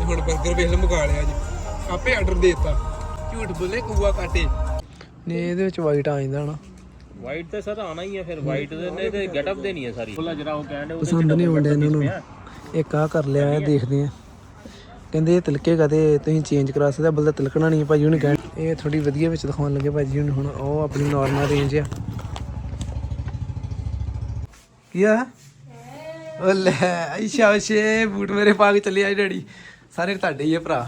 ਤੇ ਹੁਣ 버ਗਰ ਵੇਖ ਲਓ ਮੰਗਾ ਲਿਆ ਜੀ। ਆਪੇ ਆਰਡਰ ਦੇਤਾ। ਝੂਠ ਬੋਲੇ ਕੂਆ ਕਾਟੇ। ਨੇ ਇਹਦੇ ਵਿੱਚ ਵਾਈਟ ਆ ਜਾਂਦਾ ਹਨਾ। ਵਾਈਟ ਤੇ ਸਰ ਆਣਾ ਹੀ ਹੈ ਫਿਰ ਵਾਈਟ ਦੇ ਨੇ ਤੇ ਗੈਟਅਪ ਦੇਣੀ ਹੈ ਸਾਰੀ। ਫੁੱਲਾ ਜਿਹੜਾ ਉਹ ਕਹਿੰਦੇ ਪਸੰਦ ਨਹੀਂ ਆਉਂਦੇ ਇਹਨਾਂ ਨੂੰ। ਇੱਕ ਆ ਕਰ ਲਿਆ ਇਹ ਦੇਖਦੇ ਆ। ਕਹਿੰਦੇ ਇਹ ਤਿਲਕੇਗਾ ਤੇ ਤੁਸੀਂ ਚੇਂਜ ਕਰਾ ਸਕਦੇ ਬਲਦਾ ਤਿਲਕਣਾ ਨਹੀਂ ਭਾਜੀ ਉਹਨੇ ਕਹਿ ਇਹ ਥੋੜੀ ਵਧੀਆ ਵਿੱਚ ਦਿਖਾਉਣ ਲੱਗੇ ਭਾਜੀ ਹੁਣ ਹੁਣ ਉਹ ਆਪਣੀ ਨਾਰਮਲ ਰੇਂਜ ਆ। ਕੀ ਆ? ਉਹ ਲੈ ਆਇਸ਼ਾ ਸ਼ੇ ਬੂਟ ਮੇਰੇ ਪਾ ਕੇ ਚੱਲੀ ਆਈ ਡੈਡੀ। ਸਾਰੇ ਤੁਹਾਡੇ ਹੀ ਆ ਭਰਾ।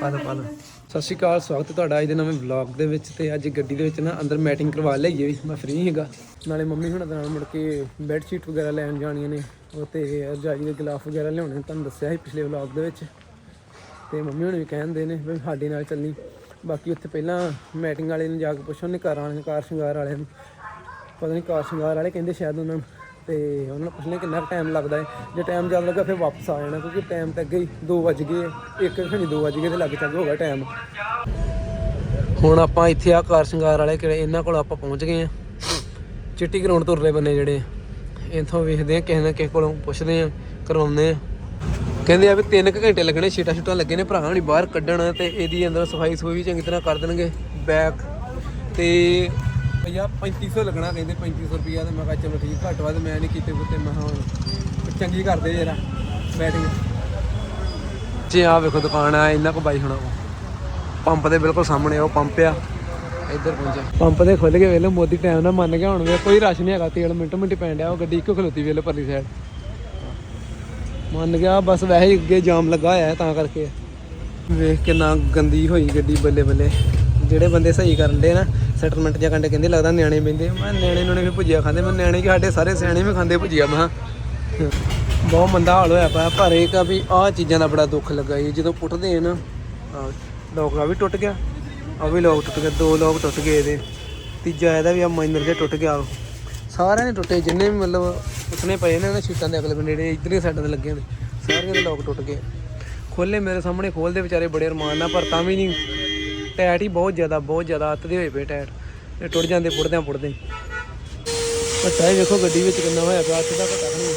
ਪਾ ਦੋ ਸਤਿ ਸ਼੍ਰੀ ਅਕਾਲ ਸਵਾਗਤ ਹੈ ਤੁਹਾਡਾ ਅੱਜ ਦੇ ਨਵੇਂ ਵਲੌਗ ਦੇ ਵਿੱਚ ਤੇ ਅੱਜ ਗੱਡੀ ਦੇ ਵਿੱਚ ਨਾ ਅੰਦਰ ਮੈਟਿੰਗ ਕਰਵਾ ਲਈਏ ਵੀ ਮੈਂ ਫ੍ਰੀ ਹੈਗਾ ਨਾਲੇ ਮੰਮੀ ਹੁਣਾਂ ਦੇ ਨਾਲ ਮੁੜ ਕੇ ਬੈੱਡ ਸ਼ੀਟ ਵਗੈਰਾ ਲੈਣ ਜਾਣੀਆਂ ਨੇ ਉਹ ਤੇ ਰਜਾਈ ਦੇ ਗਲਾਫ ਵਗੈਰਾ ਲਿਆਉਣੇ ਨੇ, ਤੁਹਾਨੂੰ ਦੱਸਿਆ ਸੀ ਪਿਛਲੇ ਵਲੌਗ ਦੇ ਵਿੱਚ। ਤੇ ਮੰਮੀ ਹੁਣੇ ਵੀ ਕਹਿੰਦੇ ਨੇ ਵੀ ਸਾਡੇ ਨਾਲ ਚੱਲਣੀ ਬਾਕੀ ਉੱਥੇ ਪਹਿਲਾਂ ਮੈਟਿੰਗ ਵਾਲੇ ਨੂੰ ਜਾ ਕੇ ਪੁੱਛੋ ਉਹਨੇ ਘਰ ਵਾਲੇ ਕਾਰ ਸ਼ਿੰਗਾਰ ਵਾਲਿਆਂ ਨੂੰ। ਪਤਾ ਨਹੀਂ ਕਾਰ ਸ਼ਿੰਗਾਰ ਵਾਲੇ ਕਹਿੰਦੇ ਸ਼ਾਇਦ ਉਹਨਾਂ ਨੂੰ। ਤੇ ਉਹਨਾਂ ਨੂੰ ਪੁੱਛਣੇ ਕਿੰਨਾ ਟਾਈਮ ਲੱਗਦਾ ਹੈ। ਜੇ ਟਾਈਮ ਜ਼ਿਆਦਾ ਲੱਗਾ ਫਿਰ ਵਾਪਸ ਆ ਜਾਣਾ, ਕਿਉਂਕਿ ਟਾਈਮ ਤਾਂ ਅੱਗੇ ਹੀ 2 ਵਜ ਗਏ ਇੱਕ ਘੰਟੇ 2 ਵਜ ਗਏ ਤੇ ਲੱਗ ਚੱਲ ਹੋ ਗਿਆ ਟਾਈਮ ਹੁਣ ਆਪਾਂ ਇੱਥੇ ਆ ਕਾਰ ਸ਼ਿੰਗਾਰ ਵਾਲੇ ਕਿਹੜੇ, ਇਹਨਾਂ ਕੋਲ ਆਪਾਂ ਪਹੁੰਚ ਗਏ ਆ ਚਿੱਟੀ ਗਰਾਊਂਡ ਤੁਰਲੇ ਬੰਨੇ ਜਿਹੜੇ। ਇੱਥੋਂ ਵੇਖਦੇ ਆ ਕਿਸੇ ਨਾ ਕਿਸੇ ਕੋਲੋਂ ਪੁੱਛਦੇ ਆ ਕਰਵਾਉਂਦੇ ਆ ਕਹਿੰਦੇ ਆ ਵੀ 3 ਘੰਟੇ ਲੱਗਣੇ, ਛੀਟਾ ਛੁੱਟਾਂ ਲੱਗੇ ਨੇ ਭਰਾ ਹਣੀ ਬਾਹਰ ਕੱਢਣ ਤੇ ਇਹਦੀ ਅੰਦਰ ਸਫ਼ਾਈ ਸਫੂਈ ਵੀ ਚੰਗੀ ਤਰ੍ਹਾਂ ਕਰ ਦੇਣਗੇ ਬੈਕ ਤੇ ਭਈਆ 3500 ਲੱਗਣਾ ਕਹਿੰਦੇ 3500 ਰੁਪਿਆ ਤੇ ਮੈਂ ਕਿਹਾ ਚਲੋ ਠੀਕ, ਘੱਟ ਵੱਧ ਮੈਂ ਨਹੀਂ ਕੀਤੇ ਕੁੱਤੇ, ਮੈਂ ਕਿਹਾ ਹੁਣ ਚੰਗੀ ਕਰਦੇ ਜਰਾ, ਬੈਟਿੰਗ। ਜੇ ਆ ਵੇਖੋ ਦੁਕਾਨ ਆ, ਇੰਨਾ ਕੋ ਬਾਈ ਹੋਣਾ ਪੰਪ ਦੇ ਬਿਲਕੁਲ ਸਾਹਮਣੇ ਉਹ ਪੰਪ ਆ। ਇੱਧਰ ਪਹੁੰਚਿਆ ਪੰਪ ਦੇ ਖੁੱਲ ਕੇ ਵੇਲੇ ਮੋਦੀ ਟਾਈਮ ਨਾਲ ਮੰਨ ਗਿਆ ਹੁਣ ਵੇ ਕੋਈ ਰਸ਼ ਨਹੀਂ ਹੈਗਾ, ਤੇਲ ਮਿੰਟੋ ਮਿੰਟ ਪੈਣ ਡਿਆ, ਉਹ ਗੱਡੀ ਇੱਕੋ ਖਲੋਤੀ ਵੇਲੇ ਪਰਲੀ ਸਾਈਡ ਮੰਨ ਗਿਆ, ਬਸ ਵੈਸੇ ਹੀ ਅੱਗੇ ਜਾਮ ਲੱਗਾ ਹੋਇਆ ਤਾਂ ਕਰਕੇ। ਵੇਖ ਕਿੰਨਾ ਗੰਦੀ ਹੋਈ ਗੱਡੀ ਬੱਲੇ ਬੱਲੇ। ਜਿਹੜੇ ਬੰਦੇ ਸਹੀ ਕਰਨ ਦੇ ਨਾ ਸੈਟਲਮੈਂਟ ਜਾਂ ਕੰਡੇ ਕਹਿੰਦੇ ਲੱਗਦਾ ਨਿਆਣੇ ਬੈਂਦੇ ਮੈਂ ਨਿਆਣੇ ਨੂੰ ਵੀ ਭੁਜੀਆ ਖਾਂਦੇ, ਮੈਂ ਨਿਆਣੇ ਕਿ ਸਾਡੇ ਸਾਰੇ ਸਿਆਣੇ ਵੀ ਖਾਂਦੇ ਭੁਜੀਆ। ਮੈਂ ਕਿਹਾ। ਬਹੁਤ ਮੰਦਾ ਹਾਲ ਹੋਇਆ ਪਿਆ, ਪਰ ਇਹ ਕਾ ਵੀ ਆਹ ਚੀਜ਼ਾਂ ਦਾ ਬੜਾ ਦੁੱਖ ਲੱਗਾ ਜੀ। ਜਦੋਂ ਪੁੱਟਦੇ ਆ ਨਾ, ਆਹ ਲੋਕ ਆ ਵੀ ਟੁੱਟ ਗਿਆ, ਆ ਵੀ ਲੋਕ ਟੁੱਟ ਗਏ, ਦੋ ਲੋਕ ਟੁੱਟ ਗਏ ਇਹਦੇ। ਤੀਜਾ ਇਹਦਾ ਵੀ ਆ ਮਾਈਨਰ ਜਿਹਾ ਟੁੱਟ ਗਿਆ। ਸਾਰਿਆਂ ਨੇ ਟੁੱਟੇ, ਜਿੰਨੇ ਵੀ ਮਤਲਬ ਉਤਨੇ ਪਏ ਨੇ ਨਾ ਸ਼ੀਟਾਂ ਦੇ ਅਗਲੇ ਬੰਦੇ ਜਿਹੜੇ ਇਧਰਲੇ ਸਾਈਡਾਂ ਤੇ ਲੱਗੇ ਨੇ, ਸਾਰਿਆਂ ਦੇ ਲੋਕ ਟੁੱਟ ਗਏ। ਖੋਲੇ ਮੇਰੇ ਸਾਹਮਣੇ ਖੋਲਦੇ ਵਿਚਾਰੇ ਬੜੇ ਅਰਮਾਨ ਨਾਲ, ਪਰ ਤਾਂ ਵੀ ਨਹੀਂ ਟਾਇਟ ਹੀ ਬਹੁਤ ਜ਼ਿਆਦਾ ਬਹੁਤ ਜ਼ਿਆਦਾ, ਅੱਤ ਦੇ ਹੋਏ ਪਏ ਟਾਇਰ ਇਹ ਟੁੱਟ ਜਾਂਦੇ ਪੁੱਟਦਿਆਂ ਪੁੱਟਦੇ ਪਤਾ ਹੀ ਵੇਖੋ ਗੱਡੀ ਵਿੱਚ ਕਿੰਨਾ ਹੋਇਆ ਪਿਆ ਅੱਤ ਦਾ ਪਤਾ ਨਹੀਂ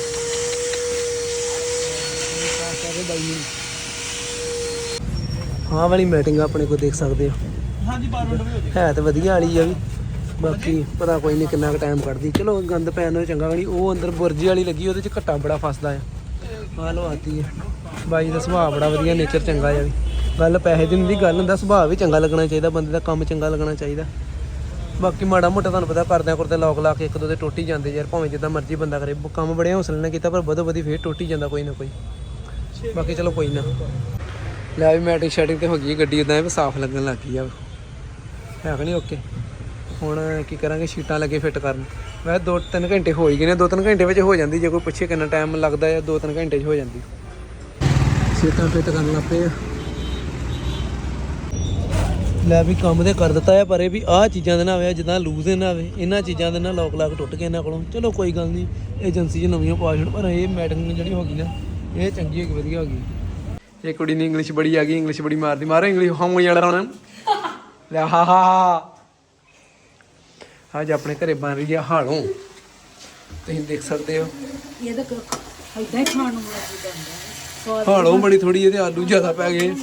ਹਾਂ ਵਾਲੀ ਮੈਟਿੰਗ ਆਪਣੇ ਕੋ ਦੇਖ ਸਕਦੇ ਹੋ ਹਾਂਜੀ ਬਾਰ ਮਿੰਟ ਹੈ ਤਾਂ ਵਧੀਆ ਵਾਲੀ ਆ ਵੀ। ਬਾਕੀ ਪਤਾ ਕੋਈ ਨਹੀਂ ਕਿੰਨਾ ਕੁ ਟਾਈਮ ਕੱਢਦੀ। ਚਲੋ ਗੰਦ ਪੈਣ ਨੂੰ ਚੰਗਾ ਵਾਲੀ। ਉਹ ਅੰਦਰ ਬੁਰਜੀ ਵਾਲੀ ਲੱਗੀ ਉਹਦੇ ਚ ਘੱਟਾ ਬੜਾ ਫਸਦਾ ਆ। ਆਹ ਲੋ ਆਤੀ ਹੈ ਬਾਈ ਦਾ ਸੁਭਾਅ ਬੜਾ ਵਧੀਆ ਨੇਚਰ ਚੰਗਾ ਆ ਵੀ। ਗੱਲ ਪੈਸੇ ਦੀ ਨਹੀਂ ਗੱਲ ਹੁੰਦਾ ਸੁਭਾਅ ਵੀ ਚੰਗਾ ਲੱਗਣਾ ਚਾਹੀਦਾ ਬੰਦੇ ਦਾ ਕੰਮ ਚੰਗਾ ਲੱਗਣਾ ਚਾਹੀਦਾ। ਬਾਕੀ ਮਾੜਾ ਮੋਟਾ ਤੁਹਾਨੂੰ ਪਤਾ ਕਰਦਿਆਂ ਕਰਦੇ ਲੋਕ ਲਾ ਕੇ ਇੱਕ ਦੋ ਦੇ ਟੁੱਟ ਹੀ ਜਾਂਦੇ ਯਾਰ, ਭਾਵੇਂ ਜਿੱਦਾਂ ਮਰਜ਼ੀ ਬੰਦਾ ਕਰੇ। ਕੰਮ ਬੜੇ ਹੌਸਲੇ ਨਾਲ ਕੀਤਾ, ਪਰ ਵਧੋ ਵਧੀ ਫੇਰ ਟੁੱਟ ਹੀ ਜਾਂਦਾ ਕੋਈ ਨਾ ਕੋਈ। ਬਾਕੀ ਚਲੋ ਕੋਈ ਨਾ। ਲੈ ਵੀ ਮੈਟਿੰਗ ਸ਼ੈਟਿੰਗ ਤੇ ਹੋ ਗਈ ਗੱਡੀ ਉਦਾਂ ਵੀ ਸਾਫ਼ ਲੱਗਣ ਲੱਗ ਗਈ ਆ। ਹੈ ਕਿ ਨਹੀਂ ਓਕੇ ਹੁਣ ਕੀ ਕਰਾਂਗੇ, ਸ਼ੀਟਾਂ ਲੱਗੇ ਫਿੱਟ ਕਰਨ। ਵੈਸੇ 2-3 ਘੰਟੇ ਹੋ ਹੀ ਗਏ ਨੇ 2-3 ਘੰਟੇ ਵਿੱਚ ਹੋ ਜਾਂਦੀ, ਜੇ ਕੋਈ ਪੁੱਛੇ ਕਿੰਨਾ ਟਾਈਮ ਲੱਗਦਾ ਹੈ 2-3 ਘੰਟੇ 'ਚ ਹੋ ਜਾਂਦੀ। ਸ਼ੀਟਾਂ ਫਿੱਟ ਕਰਨ ਲੱਗ ਪਏ ਲੈ ਵੀ ਕੰਮ ਤੇ ਕਰ ਦਿੱਤਾ ਹੈ ਪਰ ਇਹ ਵੀ ਆਹ ਚੀਜ਼ਾਂ ਦੇ ਨਾ ਆਵੇ ਜਿੱਦਾਂ ਲੂਜ਼ ਨਾ ਆਵੇ ਇਹਨਾਂ ਚੀਜ਼ਾਂ ਦੇ ਨਾਲ ਲੋਕ ਲਾਕ ਟੁੱਟ ਗਏ ਇਹਨਾਂ ਕੋਲੋਂ। ਚਲੋ ਕੋਈ ਗੱਲ ਨਹੀਂ ਏਜੰਸੀ 'ਚ ਨਵੀਆਂ ਪਾ ਛੱਡ ਪਰ ਇਹ ਮੈਟਿੰਗ ਜਿਹੜੀ ਹੋ ਗਈ ਨਾ ਇਹ ਚੰਗੀ ਹੋ ਗਈ ਵਧੀਆ ਹੋ ਗਈ। ਇਹ ਕੁੜੀ ਨੇ ਇੰਗਲਿਸ਼ ਬੜੀ ਆ ਗਈ ਇੰਗਲਿਸ਼ ਬੜੀ ਮਾਰਦੀ ਮਾਰੋ ਇੰਗਲਿਸ਼ ਹਮ ਜਾਣਾ ਹੁਣ। ਲੈ ਹਾ ਹਾ ਹਾ। ਅੱਜ ਆਪਣੇ ਘਰੇ ਬਣ ਰਹੀ ਆ ਹਾਲੋਂ। ਤੁਸੀਂ ਦੇਖ ਸਕਦੇ ਹੋ। ਇਹ ਤਾਂ ਹੀ ਖਾਣ ਨੂੰ ਲੱਗ ਜਾਂਦਾ ਹਾਲੋਂ ਬੜੀ ਥੋੜੀ ਇਹਦੇ ਆਲੂ ਜ਼ਿਆਦਾ ਪੈ ਗਏ।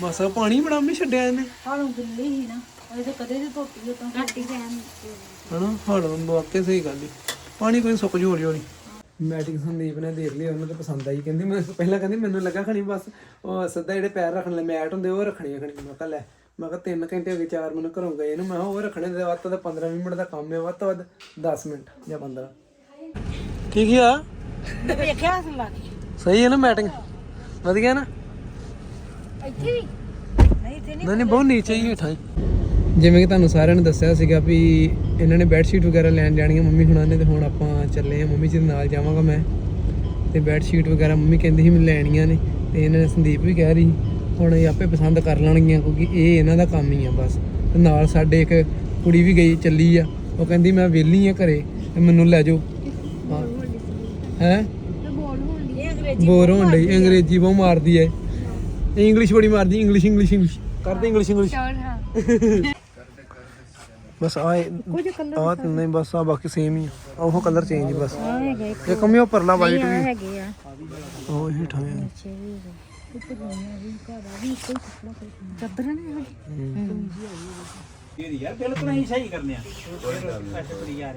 ਮਾਸਾ ਪਾਣੀ ਬੜਾ ਮੈਂ ਛੱਡਿਆ ਇਹਨੇ। ਹਾਲੋਂ ਗਿੱਲੀ ਹੀ ਨਾ ਤਾਂ ਕਦੇ ਦੀ ਧੋਤੀ ਤਾਂ ਘੱਟ ਹੀ ਪੈਣ ਹਨਾ ਹਾਲੋਂ ਵਾਕਿਆ ਸਹੀ ਗੱਲ ਈ ਪਾਣੀ ਕੋਈ ਸੁੱਕ ਜੂ ਹੌਲੀ ਹੌਲੀ। ਮੈਟਿਕ ਸੰਦੀਪ ਨੇ ਦੇਖ ਲਈ ਉਹਨੂੰ ਤਾਂ ਪਸੰਦ ਆਈ। ਕਹਿੰਦੀ ਮੈਂ ਪਹਿਲਾਂ ਕਹਿੰਦੀ ਮੈਨੂੰ ਲੱਗਾ ਖਣੀ ਬਸ ਉਹ ਸਿੱਧਾ ਜਿਹੜੇ ਪੈਰ ਰੱਖਣ ਲਈ ਮੈਟ ਹੁੰਦੇ ਉਹ ਰੱਖਣੇ ਆ ਖਣੀ। ਮੈਂ ਕਿਹਾ ਲੈ ਮੈਂ ਕਿਹਾ 3 ਘੰਟੇ ਹੋ ਗਏ 4 ਮੈਨੂੰ ਘਰੋਂ ਗਏ ਨੂੰ। ਮੈਂ ਕਿਹਾ ਉਹ ਰੱਖਣੇ ਦੇ ਵੱਧ ਤੋਂ ਵੱਧ 15 20 ਮਿੰਟ ਦਾ ਕੰਮ ਹੈ ਵੱਧ ਤੋਂ ਵੱਧ 10 ਮਿੰਟ ਜਾਂ 15 ਕੀ ਕੀ ਆ? ਵੇਖਿਆ ਸੀ ਲਾ ਕੇ। ਸਹੀ ਹੈ ਨਾ ਮੈਟਿੰਗ? ਵਧੀਆ ਨਾ? ਇੱਥੇ ਵੀ। ਨਹੀਂ ਨਹੀਂ ਬਹੁਤ ਨੀਚੇ ਹੀ ਹੇਠਾਂ ਜਿਵੇਂ ਕਿ ਤੁਹਾਨੂੰ ਸਾਰਿਆਂ ਨੂੰ ਦੱਸਿਆ ਸੀਗਾ ਵੀ ਇਹਨਾਂ ਨੇ ਬੈੱਡ ਸ਼ੀਟ ਵਗੈਰਾ ਲੈਣ ਜਾਣੀਆਂ ਮੰਮੀ ਹੁਣਾਂ ਨੇ ਤੇ ਹੁਣ ਆਪਾਂ ਚੱਲੇ ਆ ਮੰਮੀ ਜੀ ਦੇ ਨਾਲ ਜਾਵਾਂਗਾ ਮੈਂ। ਤੇ ਬੈੱਡ ਸ਼ੀਟ ਵਗੈਰਾ ਮੰਮੀ ਕਹਿੰਦੀ ਸੀ ਮੈਂ ਲੈਣੀਆਂ ਨੇ ਤੇ ਇਹਨਾਂ ਨੇ ਸੰਦੀਪ ਵੀ ਕਹਿ ਰਹੀ ਹੁਣ ਇਹ ਆਪੇ ਪਸੰਦ ਕਰ ਲੈਣਗੀਆਂ ਕਿਉਂਕਿ ਇਹ ਇਹਨਾਂ ਦਾ ਕੰਮ ਹੀ ਆ ਬਸ। ਤੇ ਨਾਲ ਸਾਡੇ ਇੱਕ ਕੁੜੀ ਵੀ ਗਈ ਚੱਲੀ ਆ। ਉਹ ਕਹਿੰਦੀ ਮੈਂ ਵਿਹਲੀ ਆ ਘਰੇ ਤੇ ਮੈਨੂੰ ਲੈ ਜਾਓ। ਹੈ? ਬੋਰ ਹੋਣ ਡਈ। ਅੰਗਰੇਜ਼ੀ ਬਹੁਤ ਮਾਰਦੀ ਐ। ਇੰਗਲਿਸ਼ ਬੜੀ ਮਾਰਦੀ ਇੰਗਲਿਸ਼ ਇੰਗਲਿਸ਼ ਇੰਗਲਿਸ਼ ਕਰਦੇ ਇੰਗਲਿਸ਼ ਇੰਗਲਿਸ਼ ਹਾਂ। ਬਸ ਆ ਕੁਝ ਕਲਰ ਆ ਨਹੀਂ ਬਸ ਆ ਬਾਕੀ ਸੇਮ ਹੀ ਆ। ਉਹ ਕਲਰ ਚੇਂਜ ਬਸ। ਆ ਹੈਗੇ ਇਹ ਕਮੀ ਉਹ ਪਰਲਾ ਵਾਈਟ ਵੀ। ਹੈਗੇ ਆ। ਉਹ ਇਹ ਠਾਵੇਂ ਅੱਛੇ ਵੀ। ਚੱਦਰਾਂ ਨੇ ਇਹ ਯਾਰ ਬਿਲਕੁਲ ਹੀ ਸਹੀ ਕਰਨੇ ਆ। ਪੈਸੇ ਬੜੀ ਯਾਰ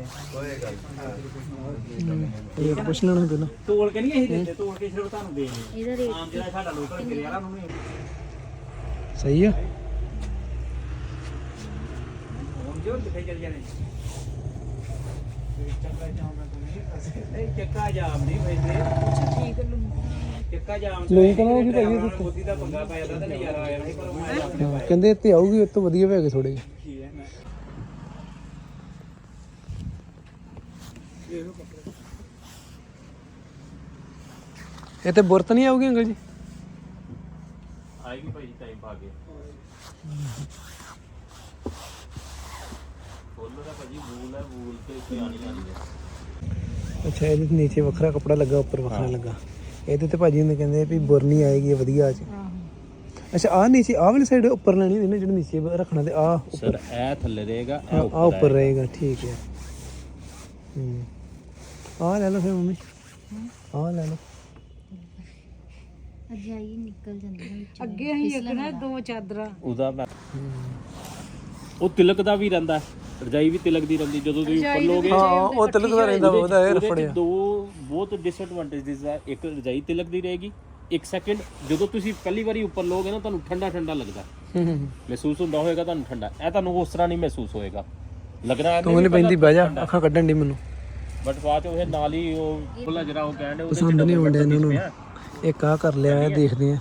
ਇਹ ਪੁੱਛ ਲੈਣਾ ਪਹਿਲਾਂ ਤੋਲ ਕੇ ਨਹੀਂ ਅਸੀਂ ਦਿੰਦੇ ਤੋਲ ਕੇ ਸਿਰਫ ਤੁਹਾਨੂੰ ਦੇ ਦੇ ਇਹਦਾ ਰੇਟ ਆਮ ਜਿਹੜਾ ਸਾਡਾ ਲੋਕਲ ਵਾਲਾ ਉਹਨੂੰ ਵੀ ਸਹੀ ਆ। ਚੱਕਾ ਜਾਮ ਨਾ ਨਹੀਂ ਵੈਸੇ ਠੀਕ ਚੱਕਾ ਜਾਮ ਲੋਈ ਤਾਂ ਉਹ ਵੀ ਭਾਈ ਹੁਣ ਬੁੱਧੀ ਦਾ ਪੰਗਾ ਪੈ ਜਾਂਦਾ ਤੇ ਨਜ਼ਾਰਾ ਆਇਆ ਨਹੀਂ ਪਰ ਮੈਂ ਆਪਣੇ ਹਾਂ, ਕਹਿੰਦੇ ਇੱਥੇ ਆਊਗੀ ਉਸ ਤੋਂ ਵਧੀਆ ਵੀ ਹੈਗੇ ਥੋੜੇ ਕੀ ਹੈ ਇਹ ਤੇ ਬੁਰਤ ਨਹੀਂ ਆਊਗੀ ਅੰਕਲ ਜੀ? ਆਏਗੀ ਭਾਈ। ਫੁੱਲ ਦਾ ਭਾਜੀ ਹੈ ਤੇ ਆਣੀ ਹੈ। ਅੱਛਾ ਇਹਦੇ ਤੇ ਨੀਚੇ ਵੱਖਰਾ ਕੱਪੜਾ ਲੱਗਾ ਉੱਪਰ ਵੱਖਰਾ ਲੱਗਾ। ਇਹਦੇ ਤੇ ਭਾਜੀ ਹੁੰਦੇ ਕਹਿੰਦੇ ਵੀ ਬੁਰ ਨਹੀਂ ਆਏਗੀ ਵਧੀਆ ਚ ਅੱਛਾ ਆ ਨੀਚੇ ਆ ਵਾਲੀ ਸਾਈਡ ਉੱਪਰ ਲੈਣੀ ਹੁੰਦੀ ਨਾ ਜਿਹੜਾ ਨੀਚੇ ਰੱਖਣਾ ਤੇ ਆ ਸਰ ਇਹ ਥੱਲੇ ਰਹੇਗਾ ਆ ਉੱਪਰ ਰਹੇਗਾ ਠੀਕ ਹੈ। ਹੂੰ। ਆ ਲੈ ਲਓ ਫਿਰ ਮੰਮੀ। ਆ ਲੈ ਲਓ। ਅਜਾਈ ਨਿਕਲ ਜਾਂਦੀ ਹੈ ਵਿੱਚੋਂ। ਅੱਗੇ ਅਸੀਂ ਇੱਕ ਨਾ ਦੋ। ਚਾਦਰਾਂ। ਉਹਦਾ ਮੈਂ ਉਹ ਤਿਲਕ ਦਾ ਵੀ ਰਹਿੰਦਾ ਹੈ। ਰਜਾਈ ਵੀ ਤਿਲਕ ਦੀ ਰਹਿੰਦੀ ਜਦੋਂ ਤੁਸੀਂ ਉੱਪਰ ਲੋਗੇ ਹਾਂ ਉਹ ਤਿਲਕ ਦਾ ਰਹਿੰਦਾ ਉਹਦਾ ਇਹ ਉਹਦੇ 'ਚ ਰਫੜਿਆ। ਦੋ ਬਹੁਤ ਡਿਸਐਡਵਾਂਟੇਜਸ ਆ। ਇੱਕ ਰਜਾਈ ਤਿਲਕ ਦੀ ਰਹੇਗੀ ਇੱਕ ਸੈਕਿੰਡ ਜਦੋਂ ਤੁਸੀਂ ਪਹਿਲੀ ਵਾਰੀ ਉੱਪਰ ਲੋਗੇ ਨਾ ਤੁਹਾਨੂੰ ਠੰਡਾ ਠੰਡਾ ਲੱਗਦਾ। ਹੂੰ ਹੂੰ ਮਹਿਸੂਸ ਹੁੰਦਾ ਹੋਏਗਾ ਤੁਹਾਨੂੰ ਠੰਡਾ। ਇਹ ਤੁਹਾਨੂੰ ਉਸ ਤਰ੍ਹਾਂ ਨਹੀਂ ਮਹਿਸੂਸ ਹੋਏਗਾ। ਲੱਗਣਾ ਤੂੰ ਨਹੀਂ ਪੈਂਦੀ ਬਹਿ ਜਾ ਅੱਖਾਂ ਕੱਢਣ ਦੀ ਮੈਨੂੰ। ਬਟ ਬਾਅਦ ਚ ਉਹ ਨਾਲ ਹੀ ਉਹ ਖੁੱਲਾ ਜਿਹੜਾ ਉਹ ਕਹਿੰਦੇ ਉਹਦੇ ਪਸੰਦ ਨਹੀਂ ਆਉਂਦੇ ਇਹਨਾਂ। ਨੂੰ ਇੱਕ ਆ ਕਰ ਲਿਆ ਇਹ ਦੇਖਦੇ ਆ।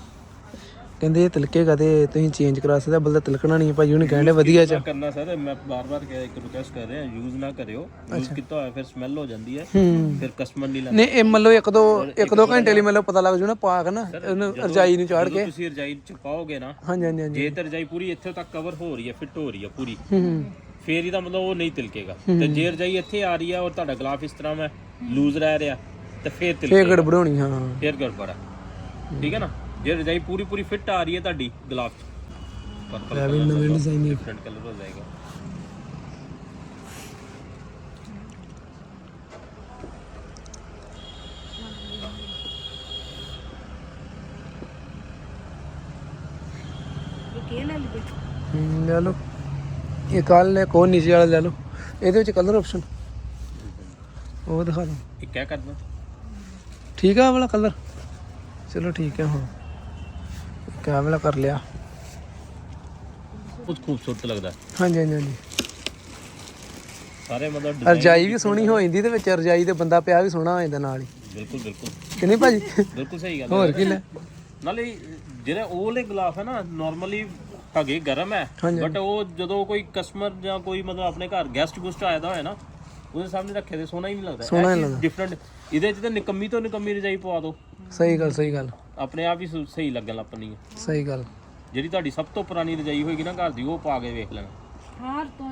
ਕਹਿੰਦੇ ਇਹ ਤਿਲਕੇਗਾ ਤੇ ਤੁਸੀਂ ਚੇਂਜ ਕਰਾ ਸਕਦੇ ਬਲਦਾ ਤਿਲਕਣਾ ਨਹੀਂ ਭਾਜੀ ਉਹਨੇ ਕਹਿੰਦੇ ਵਧੀਆ ਚ ਕਰਨਾ ਸਰ ਮੈਂ ਬਾਰ-ਬਾਰ ਇੱਕ ਰਿਕੁਐਸਟ ਕਰ ਰਿਹਾ ਯੂਜ਼ ਨਾ ਕਰਿਓ। ਯੂਜ਼ ਕੀਤਾ ਹੋਇਆ ਫਿਰ ਸਮੈਲ ਹੋ ਜਾਂਦੀ ਹੈ। ਹੂੰ। ਫਿਰ ਕਸਟਮਰ ਨਹੀਂ ਨਹੀਂ ਇਹ ਮੰਨ ਲਓ ਇੱਕ ਦੋ ਇੱਕ ਦੋ ਘੰਟੇ ਲਈ ਮਤਲਬ ਪਤਾ ਲੱਗ ਜੂ ਨਾ ਪਾ ਕੇ ਨਾ ਉਹਨੂੰ ਰਜਾਈ ਨੂੰ ਚਾੜ ਕੇ। ਤੁਸੀਂ ਰਜਾਈ ਚ ਪਾਓਗੇ ਨਾ ਹਾਂਜੀ ਹਾਂਜੀ ਹਾਂਜੀ। ਜੇ ਤੇ ਰਜਾਈ ਪੂਰੀ ਇੱਥੇ ਤੱਕ ਕਵਰ ਹੋ ਰਹੀ ਹੈ ਫਿੱਟ ਹੋ ਰਹੀ ਹੈ ਪੂਰੀ। ਹੂੰ ਹੂੰ। ਫੇਰ ਇਹਦਾ ਮਤਲਬ ਉਹ ਨਹੀਂ ਤਿਲਕੇਗਾ। ਤੇ ਜੇ ਰਜਾਈ ਇੱਥੇ ਆ ਰਹੀ ਹੈ ਔਰ ਤੁਹਾਡਾ ਗਲਾਫ ਇਸ ਤਰ੍ਹਾਂ ਮੈਂ ਲੂਜ਼ ਰਹਿ ਰਿਹਾ ਤੇ ਫੇਰ ਫੇਰ ਤਿਲਕੇਗਾ ਗੜਬੜਾਉਣੀ ਹਾਂ। ਫੇਰ ਗੜਬੜ ਹੈ ਠੀਕ ਹੈ ਨਾ? ਜੇ ਰਜਾਈ ਪੂਰੀ ਪੂਰੀ ਫਿੱਟ ਆ ਰਹੀ ਹੈ ਤੁਹਾਡੀ ਗਲਾਫ ਚ। ਪਰਪਲ ਲੈ ਵੀ ਨਵੇਂ ਡਿਜ਼ਾਈਨ ਡਿਫਰੈਂਟ ਕਲਰ ਹੋ ਜਾਏਗਾ। ਹੂੰ ਲੈ ਲਓ। ਇਹ ਕੱਲ ਨੇ ਕੋਨ ਨੀਚੇ ਵਾਲਾ ਲੈ ਲਓ। ਇਹਦੇ ਵਿੱਚ ਕਲਰ ਆਪਸ਼ਨ ਉਹ ਦਿਖਾ ਦਿਓ। ਇਹ ਕਿਆ ਕਰਨਾ? ਠੀਕ ਆ ਵਾਲਾ ਕਲਰ ਚਲੋ ਠੀਕ ਹੈ ਹਾਂ ਇੱਕ ਆਹ ਵਾਲਾ ਕਰ ਲਿਆ। ਬਹੁਤ ਖੂਬਸੂਰਤ ਲੱਗਦਾ। ਹਾਂਜੀ ਹਾਂਜੀ ਹਾਂਜੀ। ਸਾਰੇ ਮਤਲਬ design- ਰਜਾਈ ਵੀ ਸੋਹਣੀ ਹੋ ਜਾਂਦੀ ਤੇ ਵਿੱਚ ਰਜਾਈ ਤੇ ਬੰਦਾ ਪਿਆ ਵੀ ਸੋਹਣਾ ਹੋ ਜਾਂਦਾ ਨਾਲ ਹੀ। ਬਿਲਕੁਲ ਬਿਲਕੁਲ। ਕਿ ਨਹੀਂ ਭਾਜੀ? ਬਿਲਕੁਲ ਸਹੀ ਗੱਲ ਹੋਰ ਕੀ ਲੈ? ਨਾਲੇ ਜਿਹੜਾ ਉਹ ਵਾਲੇ ਗਲਾਫ ਹੈ ਨਾ ਨਾਰਮਲੀ ਹੈਗੇ ਗਰਮ ਹੈ ਹਾਂਜੀ। ਬਟ ਉਹ ਜਦੋਂ ਕੋਈ ਕਸਟਮਰ ਜਾਂ ਕੋਈ ਮਤਲਬ ਆਪਣੇ ਘਰ ਗੈਸਟ ਗੁਸਟ ਆਇਆ ਦਾ ਹੋਇਆ ਨਾ ਉਹਦੇ ਸਾਹਮਣੇ ਰੱਖੇ ਤੇ ਸੋਹਣਾ ਹੀ ਨਹੀਂ ਲੱਗਦਾ। ਸੋਹਣਾ ਹੀ ਲੱਗਦਾ। ਡਿਫਰੈਂਟ ਇਹਦੇ ਚ ਤਾਂ ਨਿਕੰਮੀ ਤੋਂ ਨਿਕੰਮੀ ਰਜਾਈ ਪਵਾ ਦਿਓ ਸਹੀ ਗੱਲ ਸਹੀ ਗੱਲ। ਆਪਣੇ ਆਪ ਹੀ ਸ- ਸਹੀ ਲੱਗਣ ਲੱਗ ਪੈਣੀ ਹੈ ਸਹੀ ਗੱਲ। ਜਿਹੜੀ ਤੁਹਾਡੀ ਸਭ ਤੋਂ ਪੁਰਾਣੀ ਰਜਾਈ ਹੋਏਗੀ ਨਾ ਘਰ ਦੀ ਉਹ ਪਾ ਕੇ ਵੇਖ ਲੈਣਾ। ਹਾਰ ਤੋਂ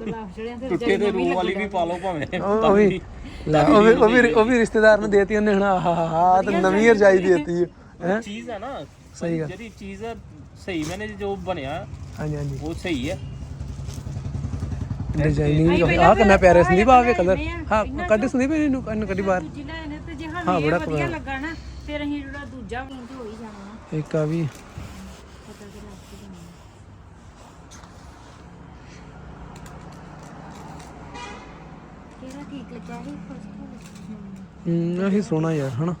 ਗਲਾਫ ਜੜਿਆਂ ਤੇ ਟੁੱਟੇ ਦੇ ਰੂਹ ਵਾਲੀ ਵੀ ਪਾ ਲਓ ਭਾਵੇਂ। ਉਹ ਉਹ ਵੀ ਲੈ ਉਹ ਵੀ ਉਹ ਵੀ ਉਹ ਵੀ ਰਿਸ਼ਤੇਦਾਰ ਨੂੰ ਦੇਤੀ ਉਹਨੇ ਹੁਣ ਆਹ ਤੇ ਨਵੀਂ ਰਜਾਈ ਦੇਤੀ ਹੈ। ਚੀਜ਼ ਹੈ ਨਾ। ਸਹੀ ਗੱਲ। ਜਿਹੜੀ ਚੀਜ਼ ਹੈ ਸਹੀ। ਮੈਨੇ ਜੋ ਬਣਿਆ ਹਾਂਜੀ ਹਾਂਜੀ। ਉਹ ਸਹੀ ਹੈ ਡਿਜ਼ਾਈਨਿੰਗ ਵੀ ਆ ਕਿੰਨਾ ਪਿਆਰਾ ਸੰਦੀਪ ਆਵੇ ਕਲਰ। ਹਾਂ ਕੱਢ ਸੰਦੀਪ ਇਹਨੂੰ ਕੰਨ ਕੱਢੀ ਬਾਹਰ। ਜਿਲਾ ਇਹਨੇ ਤੇ ਜੇ ਹਾਂ, ਸਾਨੂੰ ਬੜਾ ਇਹ ਵਧੀਆ ਲੱਗਾ ਨਾ ਫਿਰ ਅਸੀਂ ਜਿਹੜਾ ਦੂਜਾ ਵੀ ਹੋ ਹੀ ਜਾਣਾ। ਇੱਕ ਆ ਵੀ। ਕਿਹੜਾ ਠੀਕ ਲੱਗਾ ਸੀ? ਫਸਟ ਹੂੰ ਆਹੀ ਸੋਹਣਾ ਯਾਰ ਹਨਾ?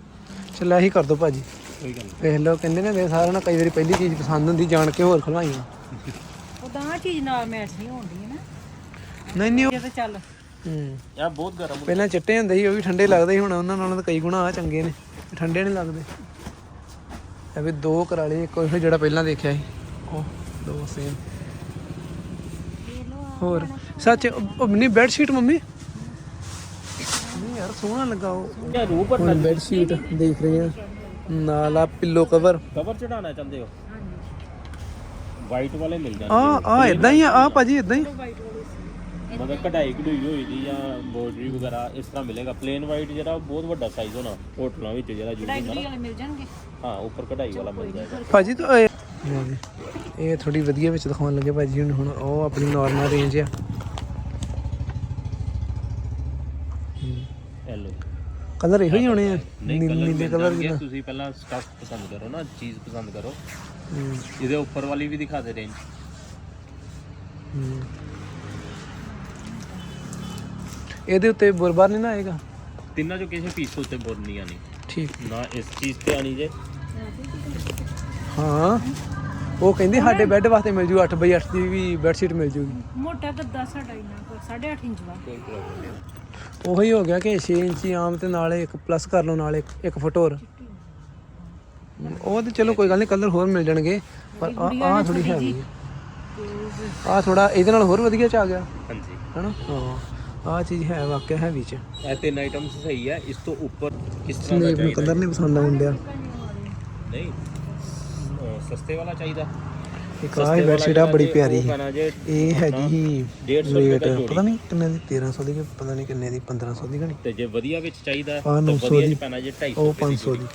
ਚੱਲ ਆਹੀ ਕਰ ਦੋ ਭਾਜੀ। ਕੋਈ ਗੱਲ ਵੇਖ ਲਓ ਕਹਿੰਦੇ ਨੇ ਦੇ ਸਾਰਿਆਂ ਨੂੰ ਕਈ ਵਾਰੀ ਪਹਿਲੀ ਚੀਜ਼ ਪਸੰਦ ਹੁੰਦੀ ਜਾਣ ਕੇ ਹੋਰ ਖਲਵਾਈਆਂ। ਉਦਾਂ ਆ ਚੀਜ਼ ਨਾਲ ਮੈਚ ਨਹੀਂ ਹੁੰਦੀ ਹੈ ਨਹੀਂ ਨਹੀਂ ਉਹ- ਜੇ ਤੇ ਚੱਲ। ਹੂੰ। ਇਹ ਬਹੁਤ ਗਰਮ ਪਹਿਲਾਂ ਚਿੱਟੇ ਹੁੰਦੇ ਸੀ ਉਹ ਵੀ ਠੰਡੇ ਲੱਗਦੇ ਸੀ ਹੁਣ ਉਹਨਾਂ ਨਾਲੋਂ ਤਾਂ ਕਈ ਗੁਣਾ ਆ ਚੰਗੇ ਨੇ। ਠੰਡੇ ਨਹੀਂ ਲੱਗਦੇ। ਇਹ ਵੀ ਦੋ ਕਰਾ ਲਏ ਇੱਕ ਉਹ ਜਿਹੜਾ ਪਹਿਲਾਂ ਦੇਖਿਆ ਸੀ। ਉਹ ਦੋ ਸੇਮ ਹੋਰ ਸੱਚ ਉਹ ਉਹ ਨਹੀਂ ਬੈੱਡ ਸ਼ੀਟ ਮੰਮੀ? ਨਹੀਂ ਯਾਰ ਸੋਹਣਾ ਲੱਗਾ ਉਹ। ਇਹ ਰੂਹ ਪਰ ਹੁਣ ਬੈੱਡ ਸ਼ੀਟ ਦੇਖ ਰਹੇ ਆ ਨਾਲ ਆ ਪਿੱਲੋ ਕਵਰ ਕਵਰ ਚੜਾਉਣਾ ਚਾਹੁੰਦੇ ਹੋ? ਵਾਈਟ ਵਾਲੇ ਮਿਲ ਆ ਜਾਣਗੇ ਆ ਇਦਾਂ ਹੀ ਆ ਆ ਭਾਜੀ ਇਦਾਂ ਹੀ। ਮਤਲਬ ਕਢਾਈ ਕਢੂਈ ਹੋਈ ਦੀ ਜਾਂ ਬੋਰਡਰੀ ਵਗੈਰਾ ਇਸ ਤਰ੍ਹਾਂ ਮਿਲੇਗਾ। ਪਲੇਨ ਵਾਈਟ ਜਿਹੜਾ ਉਹ ਬਹੁਤ ਵੱਡਾ ਸਾਈਜ਼ ਹੋਣਾ ਹੋਟਲਾਂ ਵਿੱਚ ਜਿਹੜਾ ਯੂਜ਼ ਹੁੰਦਾ ਨਾ। ਵਾਲੇ ਮਿਲ ਜਾਣਗੇ? ਹਾਂ ਉੱਪਰ ਕਢਾਈ ਵਾਲਾ ਮਿਲ ਜਾਏਗਾ। ਭਾਜੀ ਤਾਂ ਇਹ ਲਓ ਜੀ। ਇਹ ਥੋੜੀ ਵਧੀਆ ਵਿੱਚ ਦਿਖਾਉਣ ਲੱਗੇ ਭਾਜੀ ਹੁਣ ਹੁਣ ਉਹ ਆਪਣੀ ਨਾਰਮਲ ਰੇਂਜ ਆ। ਐਲੋ ਕਲਰ ਇਹੋ ਹੀ ਹੋਣੇ ਆ ਨੀ- ਨੀਲੇ ਕਲਰ ਜਿਹਾ ਤੁਸੀਂ ਪਹਿਲਾਂ ਸਟਫ ਪਸੰਦ ਕਰੋ ਨਾ ਚੀਜ਼ ਪਸੰਦ ਕਰੋ। ਇਹਦੇ ਉੱਪਰ ਵਾਲੀ ਵੀ ਦਿਖਾ ਦੇ ਰੇਂਜ ਇਹਦੇ ਉੱਤੇ ਬੁਰਬਾਰ ਨਹੀਂ ਨਾ ਆਏਗਾ? ਤਿੰਨਾਂ ਚੋਂ ਕਿਸੇ ਪੀਸ ਉੱਤੇ ਬੋਰ ਨਹੀਂ ਆਣੀ ਠੀਕ। ਨਾ ਇਸ ਚੀਜ਼ ਤੇ ਆਣੀ ਜੇ। ਹਾਂ। ਉਹ ਕਹਿੰਦੇ ਸਾਡੇ ਬੈੱਡ ਵਾਸਤੇ ਮਿਲ ਜੂ 8 ਬਾਈ 8 ਦੀ ਵੀ ਬੈੱਡ ਸ਼ੀਟ ਮਿਲ ਜੂਗੀ। ਮੋਟਾ ਗੱਦਾ ਸਾਡਾ ਇੰਨਾ ਕੁ, ਸਾਢੇ 8 ਇੰਚ ਵਾ। ਕੋਈ ਪ੍ਰੋਬਲਮ ਨਹੀਂ। ਉਹੀ ਹੋ ਗਿਆ ਕਿ 6 ਇੰਚੀ ਆਮ ਤੇ ਨਾਲ ਇੱਕ ਪਲੱਸ ਕਰ ਲਓ ਨਾਲ ਇੱਕ ਇੱਕ ਫੁੱਟ ਹੋਰ। ਉਹ ਤੇ ਚਲੋ ਕੋਈ ਗੱਲ ਨਹੀਂ ਕਲਰ ਹੋਰ ਮਿਲ ਜਾਣਗੇ ਪਰ ਆ ਆ ਥੋੜੀ ਹੈਵੀ ਹੈ ਆ। ਥੋੜਾ ਇਹਦੇ ਨਾਲ ਹੋਰ ਵਧੀਆ ਚ ਆ ਗਿਆ। ਹਾਂਜੀ। ਹਨਾ? ਹਾਂ। ਆ ਚੀਜ਼ ਹੈ ਵਾਕਿਆ ਹੈਵੀ ਚ। ਇਹ ਤਿੰਨ ਆਈਟਮਸ ਸਹੀ ਹੈ ਇਸ ਤੋਂ ਉੱਪਰ ਕਿਸ ਤਰ੍ਹਾਂ ਦਾ ਨੂੰ ਚਾਹੀਦਾ? ਕਲਰ ਨਹੀਂ ਪਸੰਦ ਆਉਂਦਿਆ ਨਹੀਂ ਅਹ ਸਸਤੇ ਵਾਲਾ ਚਾਹੀਦਾ। ਇੱਕ ਆਹ ਬੈੱਡ ਸ਼ੀਟ ਆ ਬੜੀ ਪਿਆਰੀ। ਸੀ ਹੈ ਜੇ ਇਹ ਹੈਗੀ ਸੀ 150 ਰੁਪਏ ਰੇਟ ਦਾ ਜੋੜੀ। ਪਤਾ ਨਹੀਂ ਕਿੰਨੇ ਦੀ 1300 ਦੀ ਕਿ ਪਤਾ ਨਹੀਂ ਕਿੰਨੇ ਦੀ 1500 ਦੀ ਕਣੀ ਤੇ ਜੇ ਵਧੀਆ ਵਿੱਚ ਚਾਹੀਦਾ ਆਹ ਤਾਂ 900 ਵਧੀਆ ਦੀ। ਚ ਪੈਣਾ ਜੇ 250 ਉਹ ਰੁਪਏ 500 ਦੀ।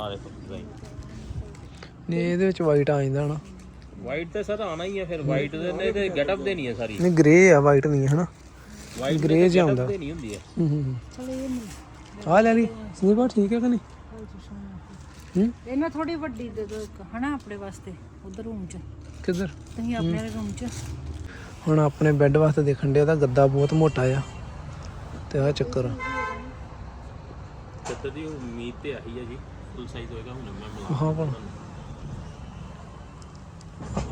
ਆ ਦੇਖੋ ਡਿਜ਼ਾਈਨ ਨਹੀਂ ਇਹਦੇ ਵਿੱਚ ਵਾਈਟ ਆ ਜਾਂਦਾ ਹਨਾ। ਵਾਈਟ ਤੇ ਸਰ ਆਣਾ ਹੀ ਹੈ ਫਿਰ ਵਾਈਟ ਦੇ ਨੇ ਤੇ ਗੈਟਅਪ ਦੇਣੀ ਹੈ ਸਾਰੀ। ਨਹੀਂ ਗ੍ਰੇ ਆ ਵਾਈਟ ਨਹੀਂ ਹੈ ਹਨਾ। ਵਾਈਟ ਗ੍ਰੇ ਜਿਹਾ ਹੁੰਦਾ। ਦੇਣੀ ਹੁੰਦੀ ਹੈ ਹੂੰ ਹੂੰ। ਆ ਲੈ ਲਈ ਸਨੀਪਾ ਠੀਕ ਹੈ ਕਿ ਨਹੀਂ? ਹੂੰ? ਇਹਨਾਂ ਥੋੜੀ ਵੱਡੀ ਦੇ ਦੋ ਇੱਕ ਹਨਾ ਆਪਣੇ ਵਾਸਤੇ ਉਧਰ ਰੂਮ 'ਚ। ਕਿੱਧਰ? ਤੁਸੀਂ ਆਪਣੇ ਵਾਲੇ ਰੂਮ 'ਚ। ਹੁਣ ਆਪਣੇ ਬੈੱਡ ਵਾਸਤੇ ਦੇਖਣ ਡਿਆ ਤਾਂ ਗੱਦਾ ਬਹੁਤ ਮੋਟਾ ਆ। ਤੇ ਆ ਚੱਕਰ ਆ। ਦੀ ਉਮੀਦ ਤੇ ਆਹੀ ਹੈ ਜੀ। ਫੁੱਲ ਸਾਈਜ਼ ਹੋਏਗਾ ਹੁਣ ਮੈਂ ਮਿਲਾ ਹਾਂ ਭਲਾ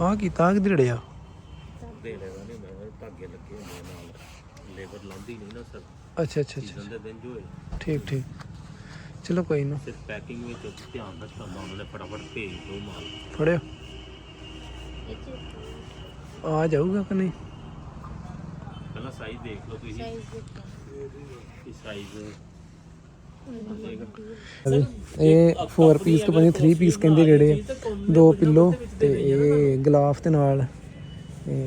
ਆ ਕੀਤਾ ਕਿ ਡੜਿਆ ਦੇ ਲੈਗਾ ਨਹੀਂ ਮੈਂ ਧਾਗੇ ਲੱਗੇ ਹੁੰਦੇ ਆ ਨਾਲ। ਲੇਬਰ ਲਾਉਂਦੀ ਨਹੀਂ ਨਾ ਸਰ। ਅੱਛਾ ਅੱਛਾ ਅੱਛਾ ਸੀਜ਼ਨ ਦੇ ਦਿਨ ਜੋ ਹੋਏ। ਠੀਕ ਠੀਕ। ਚਲੋ ਕੋਈ ਨਾ। ਸਿਰਫ ਪੈਕਿੰਗ ਵਿੱਚ ਧਿਆਨ ਰੱਖਣਾ ਹੁੰਦਾ ਉਹਨਾਂ ਨੇ ਫਟਾਫਟ ਭੇਜ ਦੋ ਮਾਲ। ਫੜਿਓ। ਆ ਜਾਊਗਾ ਕਿ ਨਹੀਂ? ਪਹਿਲਾਂ ਸਾਈਜ਼ ਦੇਖ ਲਓ ਤੁਸੀਂ। ਕਿ ਸਾਈਜ਼ ਇਹ 4 ਪੀਸ ਕੇ ਬਣੇ 3 ਪੀਸ ਕਹਿੰਦੇ ਜਿਹੜੇ ਆ। ਦੋ ਪਿੱਲੋ ਤੇ ਇਹ ਗਲਾਫ ਤੇ ਨਾਲ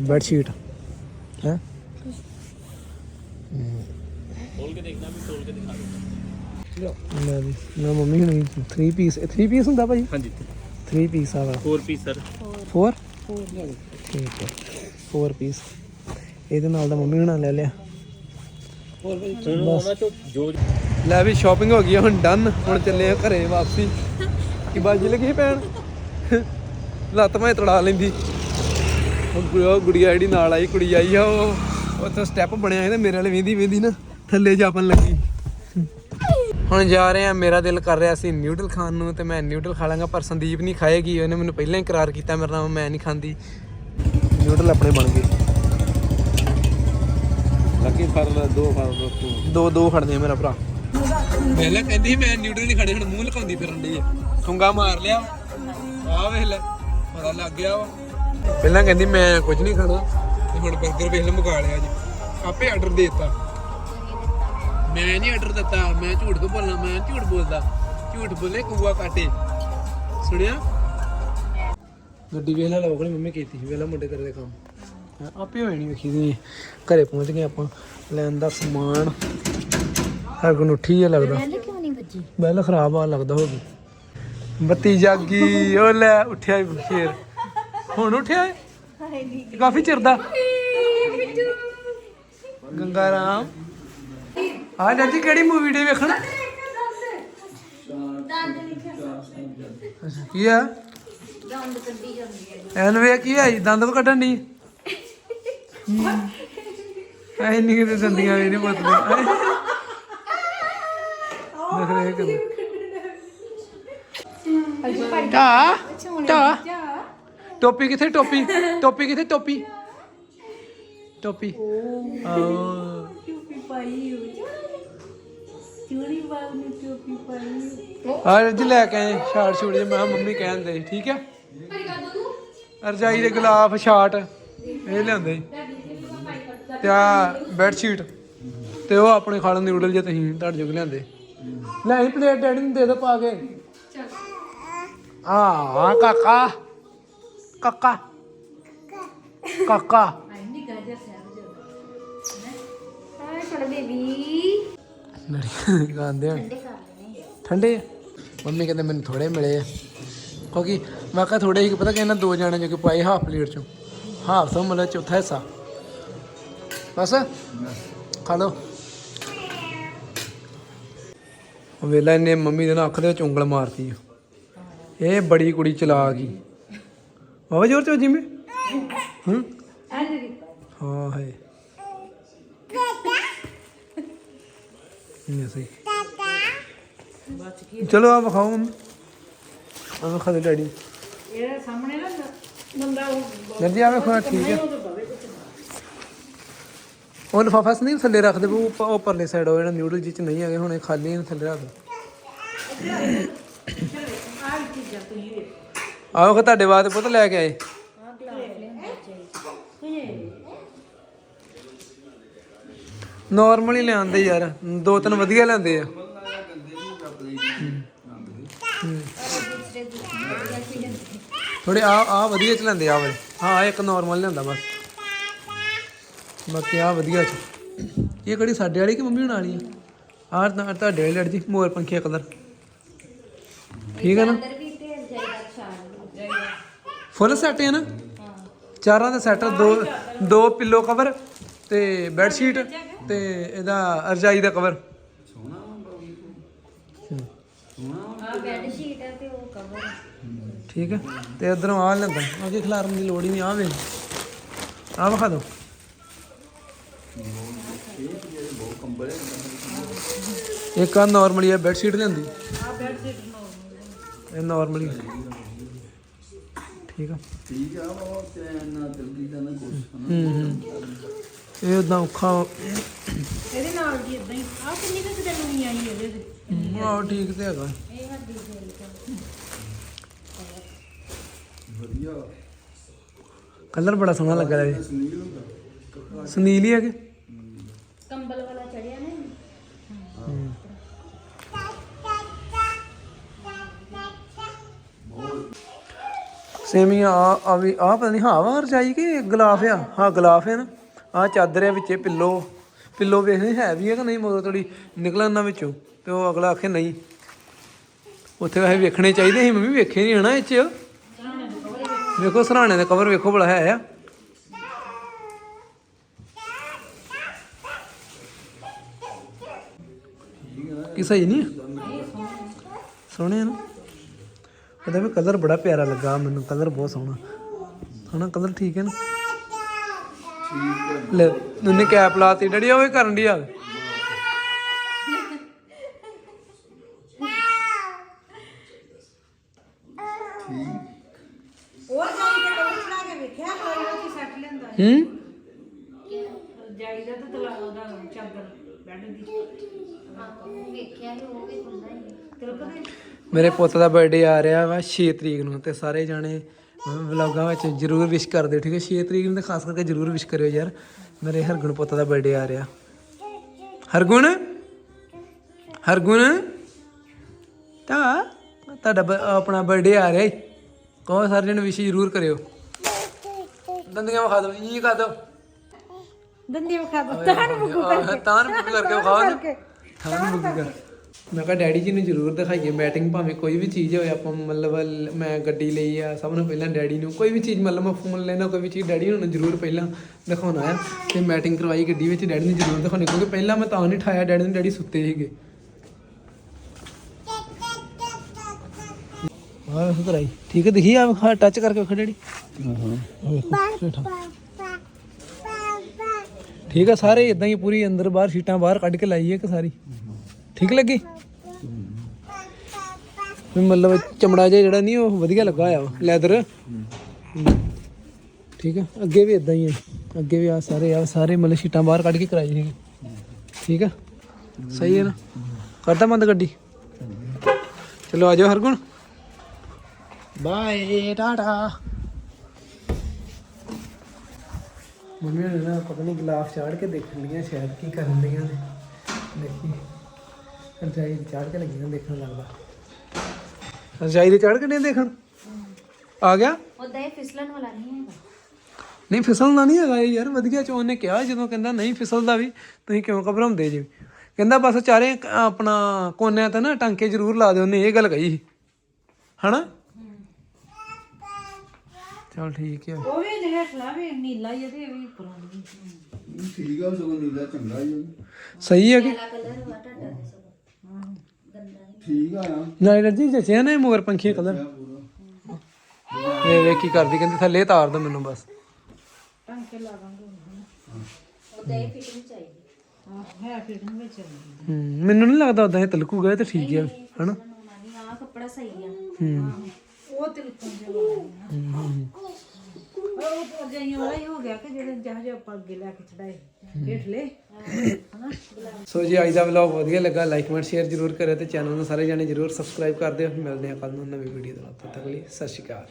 ਬੈੱਡ ਸ਼ੀਟ ਹੈ? ਖੋਲ ਕੇ ਦੇਖਣਾ ਵੀ ਖੋਲ ਕੇ ਦਿਖਾ ਦਿਓ ਲੈ ਵੀ ਨਾ ਮੰਮੀ ਹੁਣੀ 3 ਪੀਸ 3 ਪੀਸ ਹੁੰਦਾ ਭਾਈ ਹਾਂਜੀ। 3 ਪੀਸ ਆ ਵਾ 4 ਪੀਸ ਸਰ 4 ਠੀਕ ਹੈ। 4 ਪੀਸ ਇਹਦੇ ਨਾਲ ਦਾ ਮੰਮੀ ਹੁਣਾਂ ਲੈ ਲਿਆ। ਹੁਣ ਉਹਨਾਂ ਚੋਂ ਜੋ ਲੈ ਵੀ ਸ਼ਾਪਿੰਗ ਹੋ ਗਈ ਹੁਣ ਡਨ ਹੁਣ ਚੱਲੇ ਆ ਘਰੇ ਵਾਪਸੀ। ਕੀ ਬਾਜੀ ਲੱਗੀ ਪੈਣ ਲੱਤ ਮੈਂ ਤੜਾ ਲੈਂਦੀ। ਉਹ ਗੁੜੀਆ ਜਿਹੜੀ ਨਾਲ ਆਈ ਕੁੜੀ ਆਈ ਆ ਉਹ ਉੱਥੇ ਸਟੈਪ ਬਣਿਆ ਤੇ ਮੇਰੇ ਵਾਲੇ ਵੇਂਦੀ ਵੇਂਦੀ ਨਾ ਥੱਲੇ ਜਾਪਣ ਲੱਗੀ। ਹੁਣ ਜਾ ਰਹੇ ਆ ਮੇਰਾ ਦਿਲ ਕਰ ਰਿਹਾ ਸੀ ਨਿਊਡਲ ਖਾਣ ਨੂੰ ਤੇ ਮੈਂ ਨਿਊਡਲ ਖਾ ਲਾਂਗਾ ਪਰ ਸੰਦੀਪ ਨਹੀਂ ਖਾਏਗੀ ਉਹਨੇ ਮੈਨੂੰ ਪਹਿਲਾਂ ਹੀ ਇਕਰਾਰ ਕੀਤਾ ਮੇਰੇ ਨਾਲ ਮੈਂ ਨਹੀਂ ਖਾਂਦੀ। ਨਿਊਡਲ ਆਪਣੇ ਬਣ ਗਏ। ਲੱਕੀ ਫੜ ਦੋ ਫੜ ਦੋ ਦੋ ਖੜਦੇ ਆ ਮੇਰਾ ਭਰਾ। ਪਹਿਲਾਂ ਕਹਿੰਦੀ ਮੈਂ ਨਿਊਡਲ ਨਹੀਂ ਖੜੇ ਹੁਣ ਮੂੰਹ ਲਕਾਉਂਦੀ ਫਿਰਨ ਦੀ ਠੁੰਗਾ ਮਾਰ ਲਿਆ ਆ ਵੇਖ ਲੈ ਪਤਾ ਲੱਗ ਗਿਆ ਵਾ। ਪਹਿਲਾਂ ਕਹਿੰਦੀ ਮੈਂ ਕੁਝ ਨਹੀਂ ਖਾਣਾ ਤੇ ਹੁਣ 버ਗਰ ਵੇਖ ਲੈ ਮੁਕਾ ਲਿਆ ਜੀ। ਆਪੇ ਆਰਡਰ ਦੇ ਮੈਂ ਨਹੀਂ ਆਰਡਰ ਦਿੱਤਾ ਮੈਂ ਝੂਠ ਕਿਉਂ ਬੋਲਣਾ ਮੈਂ ਝੂਠ ਬੋਲਦਾ। ਝੂਠ ਬੋਲੇ ਕੂਆ ਕਾਟੇ। ਸੁਣਿਆ? ਗੱਡੀ ਵੇਖ ਲੈ ਲੋਕਲ ਮੰਮੀ ਕੀਤੀ ਸੀ ਵੇਲਾ ਮੁੰਡੇ ਤੇਰੇ ਦੇ ਕੰਮ। ਹੈਂ, ਆਪੇ ਹੋਣੀ ਵੇਖੀ ਦੀ। ਘਰੇ ਪਹੁੰਚ ਗਏ ਆਪਾਂ ਲੈਣ ਦਾ ਸਮਾਨ। ਹਰ ਨੂੰ ਉੱਠੀ ਆ ਲੱਗਦਾ। ਪਹਿਲੇ ਕਿਉਂ ਨਹੀਂ ਵੱਜੀ? ਬੈਲ ਖਰਾਬ ਆ ਲੱਗਦਾ ਹੋ ਗਈ। ਬੱਤੀ ਜਾਗੀ ਉਹ ਲੈ ਉੱਠਿਆ ਈ ਸ਼ੇਰ ਹੁਣ ਉੱਠਿਆ ਏ? ਕਾਫੀ ਚਿਰ ਦਾ। ਗੰਗਾ ਰਾਮ। ਆ ਜੀ ਕਿਹੜੀ ਮੂਵੀ ਡੇ ਵੇਖਣ? ਅੱਛਾ, ਕੀ ਆ? ਦੰਦ ਕੱਢੀ ਜਾਂਦੀ ਹੈ ਐਨ ਵੇ ਕੀ ਆਈ ਦੰਦ ਕੋ ਕੱਢਣ ਦੀ ਐ ਨਹੀਂ ਕਿਤੇ ਦੰਦੀਆਂ ਵੀ ਨਹੀਂ ਪਤਦੇ ਰਹੇ ਕਿ ਟਾ ਟਾ ਟੋਪੀ ਕਿੱਥੇ ਟੋਪੀ? ਟੋਪੀ ਕਿੱਥੇ ਟੋਪੀ? ਟੋਪੀ। ਆਹ ਆ ਜੀ ਲੈ ਕੇ ਆਏ ਸ਼ਾਰਟ ਸ਼ੂਟ ਜੇ ਮੈਂ ਮੰਮੀ ਕਹਿੰਦੇ ਠੀਕ ਹੈ ਰਜਾਈ ਦੇ ਗਲਾਫ ਸ਼ਾਰਟ ਇਹ ਲਿਆਂਦੇ। ਤੇ ਆ ਬੈੱਡ ਸ਼ੀਟ ਤੇ ਉਹ ਆਪਣੇ ਖਾਣ ਨਿਊਡਲ ਜੇ ਤੁਸੀਂ ਤੁਹਾਡੇ ਜੋਗ ਲਿਆਂਦੇ। ਲੈ ਪਲੇਟ ਡੈਡੀ ਨੂੰ ਦੇ ਦੋ ਪਾ ਕੇ। ਆ ਕਾਕਾ। ਕਾਕਾ। ਕਾਕਾ। ਹਾਏ ਛੋੜ ਬੇਬੀ ਲੜੀ ਗਾਉਂਦੇ ਆ। ਠੰਡੇ ਕਰ ਠੰਡੇ ਮੰਮੀ ਕਹਿੰਦੇ ਮੈਨੂੰ ਥੋੜੇ ਮਿਲੇ ਆ। ਕਿਉਂਕਿ ਕਿਹਾ ਥੋੜੇ ਹੀ ਪਤਾ ਕਿ ਇਹਨਾਂ ਦੋ ਜਾਣੇ ਜੋ ਕਿ ਪਾਏ ਹਾਫ ਪਲੇਟ ਚੋਂ। ਹਾਫ ਤੋਂ ਮਤਲਬ ਚੌਥਾ ਹਿੱਸਾ। ਬਸ? ਖਾ ਲਓ। ਉਹ ਵੇਲਾ ਇਹਨੇ ਮੰਮੀ ਦੇ ਨਾਲ ਅੱਖ ਦੇ ਵਿੱਚ ਉਂਗਲ ਮਾਰਤੀ ਆ। ਇਹ ਬੜੀ ਕੁੜੀ ਚਲਾ ਗਈ ਬਾਬਾ ਜੋਰ ਚੋ ਜਿਵੇਂ? ਹੂੰ? ਹਾਂ ਹੈ ਨਹੀਂ ਸਹੀ। ਚਲੋ ਆ ਵਿਖਾਓ ਮੰਮੀ। ਆ ਵਿਖਾ ਦੇ ਡੈਡੀ। ਇਹਦੇ ਸਾਹਮਣੇ ਨਾ ਬੰਦਾ ਉਹ ਨੰਦੀ ਆ ਵੇਖੋ ਠੀਕ ਹੈ ਉਹ ਲਿਫਾਫਾ ਨਹੀਂ ਥੱਲੇ ਰੱਖ ਦੇ, ਉਹ ਉੱਪ- ਸਾਈਡ ਉਹ ਜਿਹੜਾ ਨਿਊਡਲ ਜਿਹ ਨਹੀਂ ਹੈਗੇ, ਹੁਣ ਇਹ ਖਾਲੀ ਨੇ ਥੱਲੇ ਰੱਖ ਦੇ। ਆਓ ਕਿ ਤੁਹਾਡੇ ਬਾਅਦ ਪੁੱਤ ਲੈ ਕੇ ਆਏ। ਨਾਰਮਲ ਹੀ ਲਿਆਂਦੇ ਯਾਰ, ਦੋ ਤਿੰਨ ਵਧੀਆ ਲਿਆਂਦੇ ਆ। ਥੋੜੇ ਆ ਆ ਵਧੀਆ ਚ ਲੈਂਦੇ ਆ ਵਾਲੇ। ਹਾਂ, ਇੱਕ ਨਾਰਮਲ ਲਿਆਂਦਾ ਬਸ। ਬਾਕੀ ਆ ਵਧੀਆ ਚ ਇਹ ਕਿਹੜੀ ਸਾਡੇ ਵਾਲੀ ਕਿ ਮੰਮੀ ਹੁਣਾਂ ਵਾਲੀ ਆ? ਆਹ ਤਾਂ ਤੁਹਾਡੇ ਵਾਲੀ ਲੜ ਜੀ ਮੋਰ ਪੰਖੀਆ ਕਲਰ। ਠੀਕ ਹੈ ਨਾ? ਫੁੱਲ ਸੈੱਟ ਹੈ ਨਾ? ਚਾਰਾਂ ਦਾ ਸੈੱਟ ਦੋ ਦੋ ਪਿੱਲੋ ਕਵਰ ਤੇ ਬੈੱਡ ਸ਼ੀਟ ਤੇ ਇਹਦਾ ਰਜਾਈ ਦਾ ਕਵਰ ਆ ਬੈੱਡ ਸ਼ੀਟ ਹੈ ਤੇ ਉਹ ਕਵਰ ਠੀਕ ਹੈ ਤੇ ਇਧਰੋਂ ਆ ਲੈਂਦਾ ਅੱਗੇ ਖਿਲਾਰਨ ਦੀ ਲੋੜ ਹੀ ਨਹੀਂ ਆ ਵੇ ਆ ਵਿਖਾ ਦੋ ਇੱਕ ਆ ਨਾਰਮਲੀ ਆ ਬੈੱਡ ਸ਼ੀਟ ਲੈਂਦੀ ਆ ਬੈੱਡ ਸ਼ੀਟ ਨੂੰ ਇਹ ਨਾਰਮਲੀ ਠੀਕ ਆ। ਠੀਕ ਆ। ਉਹ ਤੇ ਨਾ ਜਲਦੀ ਦਾ ਨਾ ਹੂੰ। ਹੂੰ ਇਹ ਉਦਾਂ ਔਖਾ ਇਹਦੇ ਨਾਲ ਦੀ ਇਦਾਂ ਹੀ। ਆ ਕਿੰਨੀ ਕੁ ਦਿਨ ਨਹੀਂ ਆਈ ਇਹਦੇ ਤੇ ਆਹ ਠੀਕ ਤੇ ਹੈਗਾ। ਵਧੀਆ ਕਲਰ ਬੜਾ ਸੋਹਣਾ ਲੱਗਾ ਇਹ ਸੁਨੀਲ ਸੁਨੀਲ ਹੀ ਹੈਗੇ? ਕੰਬਲ ਵਾਲਾ ਚੜਿਆ ਨਾ ਸੇਮੀ ਆ ਆ ਵੀ ਆ ਪਤਾ ਨਹੀਂ ਹਾਂ ਵਾ ਰਜਾਈ ਕਿ ਗਲਾਫ ਆ? ਹਾਂ ਗਲਾਫ ਹੈ ਨਾ। ਆ ਚਾਦਰ ਆ ਵਿੱਚੇ ਪਿੱਲੋ। ਪਿੱਲੋ ਵੇਖਦੇ ਹੈ ਵੀ ਹੈ ਕਿ ਨਹੀਂ ਮਗਰ ਥੋੜੀ ਨਿਕਲਣ ਨਾ ਵਿੱਚੋਂ ਤੇ ਉਹ ਅਗਲਾ ਆਖੇ ਨਹੀਂ। ਉੱਥੇ ਵੈਸੇ ਵੇਖਣੇ ਚਾਹੀਦੇ ਸੀ ਮੰਮੀ ਵੇਖੇ ਨਹੀਂ ਹਨਾ ਇਹ ਚ। ਵੇਖੋ ਸਰਾਣੇ ਦਾ ਕਵਰ ਵੇਖੋ ਬੜਾ ਹੈ ਆ। ਕੀ ਸਹੀ ਨਹੀਂ? ਸੋਹਣੇ ਆ ਨਾ। ਉਹਦਾ ਵੀ ਕਲਰ ਬੜਾ ਪਿਆਰਾ ਲੱਗਾ ਮੈਨੂੰ ਕਲਰ ਬਹੁਤ ਸੋਹਣਾ। ਹਨਾ ਕਲਰ ਠੀਕ ਹੈ ਨਾ? ਲੈ ਉਹਨੇ ਕੈਪ ਲਾਤੀ ਡੈਡੀ ਉਹ ਵੀ ਕਰਨ ਦੀ ਆ ਹੂੰ ਜਾਈ ਦਾ ਤੇ ਤਲਾ ਉਹਦਾ ਚਾਦਰ ਬੈੱਡ ਦੀ ਵੇਖਿਆ ਸੀ ਉਹ ਵੀ ਖੁੱਲਦਾ ਹੀ? ਤੇਰੇ ਪਤਾ ਮੇਰੇ ਪੁੱਤ ਦਾ ਬਰਥਡੇ ਆ ਰਿਹਾ ਵਾ 6 ਤਰੀਕ ਨੂੰ ਤੇ ਸਾਰੇ ਜਾਣੇ ਵਲੌਗਾਂ ਵਿੱਚ ਜਰੂਰ ਵਿਸ਼ ਕਰ ਦਿਓ ਠੀਕ ਹੈ? 6 ਤਰੀਕ ਨੂੰ ਤੇ ਖਾਸ ਕਰਕੇ ਜਰੂਰ ਵਿਸ਼ ਕਰਿਓ ਯਾਰ। ਮੇਰੇ ਹਰਗੁਣ ਪੁੱਤ ਦਾ ਬਰਥਡੇ ਆ ਰਿਹਾ। ਹਰਗੁਣ? ਹਰਗੁਣ? ਤਾਂ, ਤੁਹਾਡਾ ਬ- ਆਪਣਾ ਬਰਥਡੇ ਆ ਰਿਹਾ ਈ। ਕਹੋ ਸਾਰੇ ਜਣੇ ਵਿਸ਼ ਜਰੂਰ ਕਰਿਓ। ਦੰਦੀਆਂ ਵਿਖਾ ਦਿਓ ਇਹ ਕਰ ਦਿਓ। ਦੰਦੀ ਵਿਖਾ ਦੋ ਤਾਂ ਨੂੰ ਆਹ, ਤਾਂ ਨੂੰ ਬੁੱਕ ਕਰਕੇ ਵਿਖਾਓ ਨਾ ਤਾਂ ਨੂੰ ਬੁੱਕ ਕਰ। ਮੈਂ ਕਿਹਾ ਡੈਡੀ ਜੀ ਨੂੰ ਜ਼ਰੂਰ ਦਿਖਾਈਏ ਮੈਟਿੰਗ ਭਾਵੇਂ ਕੋਈ ਵੀ ਚੀਜ਼ ਹੋਵੇ ਆਪਾਂ ਮਤਲਬ ਮੈਂ ਗੱਡੀ ਲਈ ਆ ਸਭ ਨੂੰ ਪਹਿਲਾਂ ਡੈਡੀ ਨੂੰ ਕੋਈ ਵੀ ਚੀਜ਼ ਮਤਲਬ ਮੈਂ ਫੋਨ ਲੈਣਾ ਕੋਈ ਵੀ ਚੀਜ਼ ਡੈਡੀ ਨੂੰ ਜ਼ਰੂਰ ਪਹਿਲਾਂ ਦਿਖਾਉਣਾ ਆ ਤੇ ਮੈਟਿੰਗ ਕਰਵਾਈ ਗੱਡੀ ਵਿੱਚ ਡੈਡੀ ਨੂੰ ਜ਼ਰੂਰ ਦਿਖਾਉਣੀ ਕਿਉਂਕਿ ਪਹਿਲਾਂ ਮੈਂ ਤਾਂ ਨਹੀਂ ਠਾਇਆ ਡੈਡੀ ਨੂੰ ਡੈਡੀ ਸੁੱਤੇ ਸੀਗੇ। ਆਹ ਕਰਾਈ ਠੀਕ ਹੈ ਦਿਖੀ ਆ ਟੱਚ ਕਰਕੇ ਵੇਖੋ ਡੈਡੀ। ਠੀਕ ਆ, ਸਾਰੇ ਇਦਾਂ ਹੀ ਪੂਰੀ ਅੰਦਰ ਬਾਹਰ ਸ਼ੀਟਾਂ ਬਾਹਰ ਕੱਢ ਕੇ ਲਾਈ ਹੈ ਕਿ ਸਾਰੀ। ਠੀਕ ਲੱਗੀ? ਵੀ ਮਤਲਬ ਚਮੜਾ ਜਿਹਾ ਜਿਹੜਾ ਨਹੀਂ ਉਹ ਵਧੀਆ ਲੱਗਾ ਹੋਇਆ ਲੈਦਰ ਠੀਕ ਆ, ਅੱਗੇ ਵੀ ਇਦਾਂ ਹੀ ਹੈ ਅੱਗੇ ਵੀ ਆ ਸਾਰੇ ਆ ਸਾਰੇ ਮਤਲਬ ਸ਼ੀਟਾਂ ਬਾਹਰ ਕੱਢ ਕੇ ਕਰਾਈ ਸੀਗੀ। ਠੀਕ ਆ, ਸਹੀ ਹੈ ਨਾ? ਕਰਦਾ ਬੰਦ ਗੱਡੀ? ਚਲੋ ਆ ਜਾਓ ਹਰਗੁਣ। ਬਾਏ, ਟਾਟਾ। ਮੰਮੀ ਨੇ ਨਾ ਪਤਾ ਨਹੀਂ ਗਲਾਸ ਚਾੜ ਕੇ ਦੇਖਣ ਲੀਆਂ ਸ਼ਾਇਦ ਕੀ ਕਰਨ ਲੀਆਂ ਨੇ। ਦੇਖੀ। ਰਜਾਈ ਚਾੜ ਕੇ ਲੱਗੀਆਂ ਦੇਖਣ ਲੱਗਦਾ। ਰਜਾਈ ਦੇ ਚਾੜ ਕੇ ਨਹੀਂ ਦੇਖਣ? ਆ ਗਿਆ? ਉਹਦਾ ਇਹ ਫਿਸਲਣ ਵਾਲਾ ਨਹੀਂ ਹੈਗਾ। ਨਹੀਂ ਫਿਸਲਦਾ ਨਹੀਂ ਹੈਗਾ ਯਾਰ ਵਧੀਆ ਚੋਂ ਨੇ ਕਿਹਾ ਜਦੋਂ ਕਹਿੰਦਾ ਨਹੀਂ ਫਿਸਲਦਾ ਵੀ ਤੁਸੀਂ ਕਿਉਂ ਘਬਰਾਉਂਦੇ ਜੀ? ਕਹਿੰਦਾ ਬਸ ਚਾਰੇ ਆਪਣਾ ਕੋਨਿਆਂ ਤੇ ਨਾ ਟਾਂਕੇ ਜ਼ਰੂਰ ਲਾ ਦਿਓ ਉਹਨੇ ਇਹ ਗੱਲ ਕਹੀ। ਹਨਾ? ਚਲ ਠੀਕ ਆ। ਉਹ ਵੀ ਜਿਹੜਾ ਹੇਠਲਾ ਵੀ ਨੀਲਾ ਹੀ ਆ ਤੇ ਇਹ ਵੀ ਪੁਰਾਣੀ ਠੀਕ ਆ ਸਗੋਂ ਨੀਲਾ ਚੰਗਾ ਹੀ ਆ। ਸਹੀ ਹੈ ਕਿ? ਕਾਲਾ ਕਲਰ ਵਾ ਤੁਹਾਡਾ ਤੇ ਸਗੋਂ। ਗੰਦਾ ਨਹੀਂ ਠੀਕ ਆ ਆ ਨਾਲੇ ਜੀ ਜਚਿਆ ਨਾ ਇਹ ਮੋਰ ਪੰਖੀ ਕਲਰ? ਇਹ ਵੇਖ ਕੀ ਕਰਦੀ ਕਹਿੰਦੀ ਥੱਲੇ ਤਾਰ ਦੋ ਮੈਨੂੰ ਬਸ। ਟਾਂਕੇ ਲਾ ਦਾਂਗੇ ਉਹਦਾ ਇਹ ਫਿਟਿੰਗ ਚਾਹੀਦੀ ਹਾਂ ਹੈ ਫਿਟਿੰਗ ਵਿੱਚ ਆਉਂਦੀ। ਹੂੰ, ਮੈਨੂੰ ਨਹੀਂ ਲੱਗਦਾ ਉਦਾਂ ਇਹ ਤਲਕੂਗਾ ਇਹ ਤਾਂ ਠੀਕ ਹੈ ਹਨਾ? ਆ ਕੱਪੜਾ ਸਹੀ ਆ। ਹੂੰ। ਉਹ ਤੇ ਲਿਖਣ ਦੇ ਵਾਲਾ ਉਹ ਤਾਂ ਜਾਈਆਂ ਵਾਲਾ ਹੀ ਹੋ ਗਿਆ ਕਿ ਜਿਹੜੇ ਜਹਾਜ਼ ਆਪਾਂ ਅੱਗੇ ਲੈ ਕੇ ਚੜਾਏ। ਹੇਠਲੇ ਹਨਾ? ਸੋ ਜੀ ਅੱਜ ਦਾ ਵਲੌਗ ਵਧੀਆ ਲੱਗਾ ਲਾਈਕ ਕਮੈਂਟ ਸ਼ੇਅਰ ਜਰੂਰ ਕਰਿਓ ਤੇ ਚੈਨਲ ਨੂੰ ਸਾਰੇ ਜਾਣੇ ਜਰੂਰ ਸਬਸਕ੍ਰਾਈਬ ਕਰ ਦਿਓ। ਮਿਲਦੇ ਹਾਂ ਕੱਲ ਨੂੰ ਨਵੀਂ ਵੀਡੀਓ ਦੇ ਨਾਲ। ਤਦ ਤੱਕ ਲਈ ਸਤਿ ਸ਼੍ਰੀ ਅਕਾਲ।